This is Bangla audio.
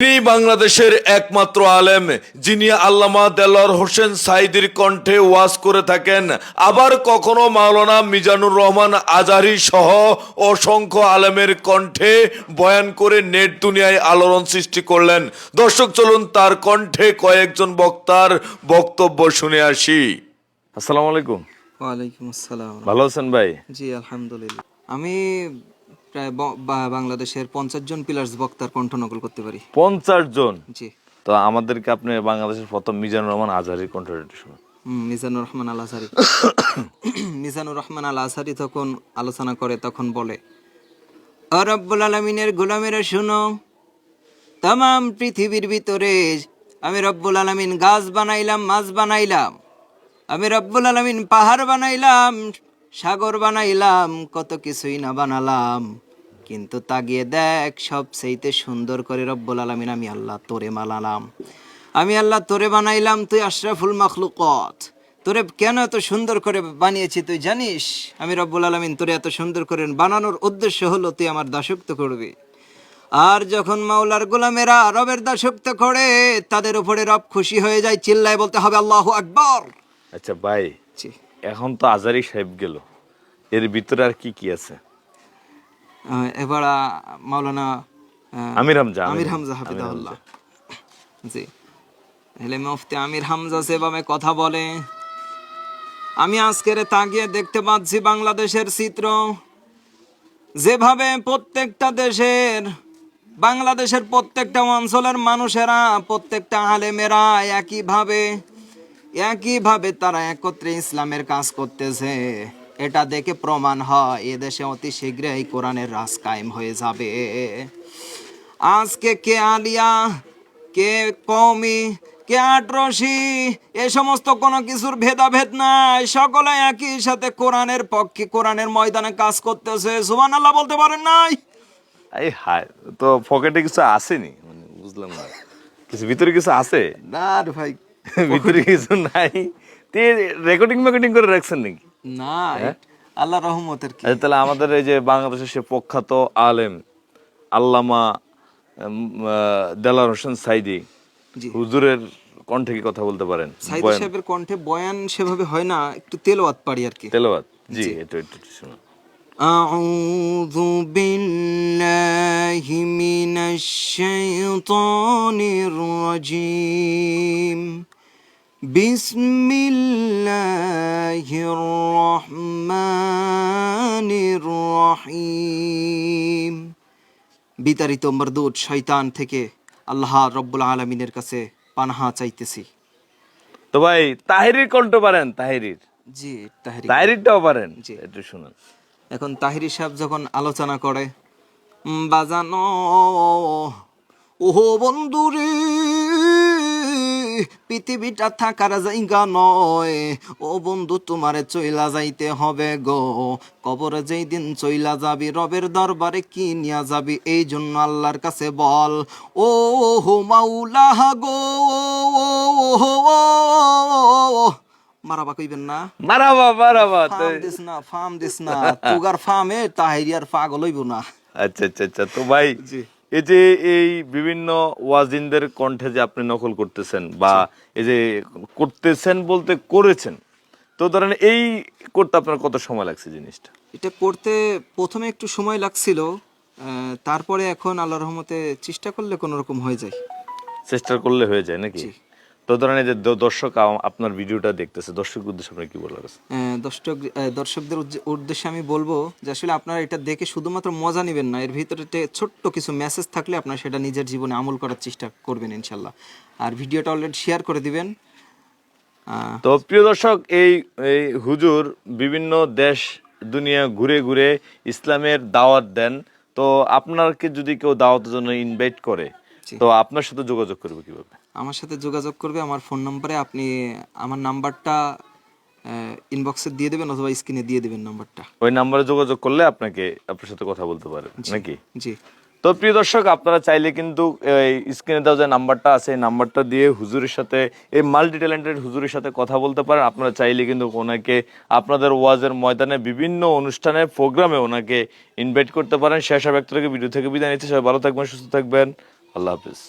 তিনি বাংলাদেশের একমাত্র আলেম যিনি আল্লামা দেলোয়ার হোসেন সাইদির কণ্ঠে ওয়াজ করে থাকেন। আবার কখনো মাওলানা মিজানুর রহমান আজারি সহ অসংখ্য আলেমের কণ্ঠে বয়ান করে নেট দুনিয়ায় আলোড়ন সৃষ্টি করলেন। দর্শক চলুন তার কণ্ঠে কয়েকজন বক্তার বক্তব্য শুনে আসি। আসসালামু আলাইকুম। ওয়ালাইকুম আসসালাম। ভালো আছেন ভাই? জি আলহামদুলিল্লাহ। আমি প্রায় বাংলাদেশের পঞ্চাশ জন পিলার্স বক্তার কণ্ঠ নকল করতে পারি। পঞ্চাশ জন? জি। তো আমাদেরকে আপনি বাংলাদেশের প্রথম মিজানুর রহমান আজহারির কণ্ঠটা শুনুন। মিজানুর রহমান আল আসারি মিজানুর রহমান আল আসারি তখন আলোচনা করে তখন বলে "ও রব্বুল আলমিনের গোলামেরা শুনো তাম পৃথিবীর ভিতরে আমি রব্বুল আলমিন গাছ বানাইলাম মাছ বানাইলাম আমি রব্বুল আলমিন পাহাড় বানাইলাম সাগর বানাইলাম কত কিছুই না বানালাম। কিন্তু তাগিয়ে দেখ সব সেইতে সুন্দর করে রব্বুল আলমিন আমি আল্লাহ তোরে মালালাম আমি আল্লাহ তোরে বানাইলাম তুই আশরাফুল মাখলুকত। তোরে কেন এত সুন্দর করে বানিয়েছি তুই জানিস? আমি রব্বুল আলমিন তোরে এত সুন্দর করে বানানোর উদ্দেশ্য হলো তুই আমার দাসত্ব করবি। আর যখন মাওলার গোলামেরা রবের দাসত্ব করে তাদের উপরে রব খুশি হয়ে যায় চিল্লায় বলতে হবে আল্লাহ আকবর। আচ্ছা জি এখন তো আজারি সাহেব গেল। এর ভিতরে আর কি কি আছে? এবার মাওলানা আমির হামজা আমির হামজা। হাফিদাহুল্লাহ জি। হেলে মুফতি আমির হামজা সেভাবে কথা বলে। আমি আজকের তাকিয়ে দেখতে পাচ্ছি বাংলাদেশের চিত্র। যেভাবে প্রত্যেকটা দেশের বাংলাদেশের প্রত্যেকটা অঞ্চলের মানুষেরা প্রত্যেকটা আলেমেরা একইভাবে একইভাবে তারা একত্রে ইসলামের কাজ করতেছে। এটা দেখে প্রমাণ হয় এদেশে অতি শীঘ্রই কোরআনের রাজ কায়েম হয়ে যাবে। আজকে কে আলিয়া কে কমি কে আটরসি এ সমস্ত কোনো কিছুর ভেদাভেদ নাই। সকলে একই সাথে কোরআনের পক্ষে কোরআনের ময়দানে কাজ করতেছে। সুবান আল্লাহ বলতে পারেন নাই? এই হায় তো পকেটে কিছু আসেনি? মানে বুঝলাম না। কিছু ভিতরে কিছু আছে? না ভাই ভিতরে কিছু নাই তে রেকর্ডিং মেকর্ডিং করে রাখছেন নাকি না আল্লাহ রহমতের কি আচ্ছা তাহলে আমাদের এই যে বাংলাদেশের সে প্রখ্যাত আলেম আল্লামা উম, আহ, দেলার হোসেন সাইদি জি। হুজুরের কণ্ঠে কি কথা বলতে পারেন সাইদ সাহেবের কণ্ঠে বয়ান সেভাবে হয় না একটু তেলাওয়াত পারি আর কি তেলাওয়াত জি একটু একটু একটু শুনুন أعوذ بالله من الشيطان الرجيم بسم الله الرحمن الرحيم বিতাড়িত মরদুদ শয়তান থেকে আল্লাহ রব্বুল আলমিনের কাছে পানাহা চাইতেছি তো ভাই তাহিরির কণ্ঠ পারেন তাহিরির জি তাহরি তাহিরিরটাও পারেন জি। একটু শুনুন এখন তাহিরি সাহেব যখন আলোচনা করে উম, বাজানো ওহো বন্ধুরে পৃথিবীটা থাকার জায়গা নয়। ও বন্ধু তোমারে চইলা যাইতে হবে গো। কবরে যেই দিন চইলা যাবি রবের দরবারে কি নিয়া যাবি এই জন্য আল্লাহর কাছে বল। ও হো মাউলা গো মারাবা কইবেন না? মারাবা মারাবা ফার্ম দিস না ফার্ম দিস না। তুগার ফার্মে তাহিরিয়ার পাগল হইব না। আচ্ছা আচ্ছা আচ্ছা তো ভাই এই যে এই বিভিন্ন ওয়াজিনদের কণ্ঠে যে আপনি নকল করতেছেন বা এই যে করতেছেন বলতে করেছেন তো ধরেন এই করতে আপনার কত সময় লাগছে জিনিসটা? এটা করতে প্রথমে একটু সময় লাগছিল তারপরে এখন আল্লাহ রহমতে চেষ্টা করলে কোনো রকম হয়ে যায়। চেষ্টা করলে হয়ে যায় নাকি? তো ধরেন এই যে দর্শক আপনার ভিডিওটা দেখতেছে দর্শক উদ্দেশ্যে আপনার কি বলার আছে? দর্শক দর্শকদের উদ্দেশ্যে আমি বলব যে আসলে আপনারা এটা দেখে শুধুমাত্র মজা নেবেন না এর ভিতরে ছোট্ট কিছু মেসেজ থাকলে আপনারা সেটা নিজের জীবনে আমল করার চেষ্টা করবেন ইনশাল্লাহ। আর ভিডিওটা অলরেডি শেয়ার করে দিবেন। তো প্রিয় দর্শক এই এই হুজুর বিভিন্ন দেশ দুনিয়া ঘুরে ঘুরে ইসলামের দাওয়াত দেন। তো আপনাকে যদি কেউ দাওয়াতের জন্য ইনভাইট করে তো আপনার সাথে যোগাযোগ করবে কীভাবে? আমার সাথে যোগাযোগ করবে আমার ফোন নাম্বারে আপনি আমার নাম্বারটা ইনবক্সে দিয়ে দেবেন অথবা স্ক্রিনে দিয়ে দেবেন নাম্বারটা। ওই নাম্বারে যোগাযোগ করলে আপনাকে আপনার সাথে কথা বলতে পারে নাকি? জি। তো প্রিয় দর্শক আপনারা চাইলে কিন্তু এই স্ক্রিনে দেওয়া যে নাম্বারটা আছে এই নাম্বারটা দিয়ে হুজুরের সাথে এই মাল্টি ট্যালেন্টেড হুজুরের সাথে কথা বলতে পারেন। আপনারা চাইলে কিন্তু ওনাকে আপনাদের ওয়াজের ময়দানে বিভিন্ন অনুষ্ঠানে প্রোগ্রামে ওনাকে ইনভাইট করতে পারেন। শেষ ব্যক্ত থেকে ভিডিও থেকে বিদায় নিচ্ছে। সবাই ভালো থাকবেন সুস্থ থাকবেন। আল্লাহ হাফিজ।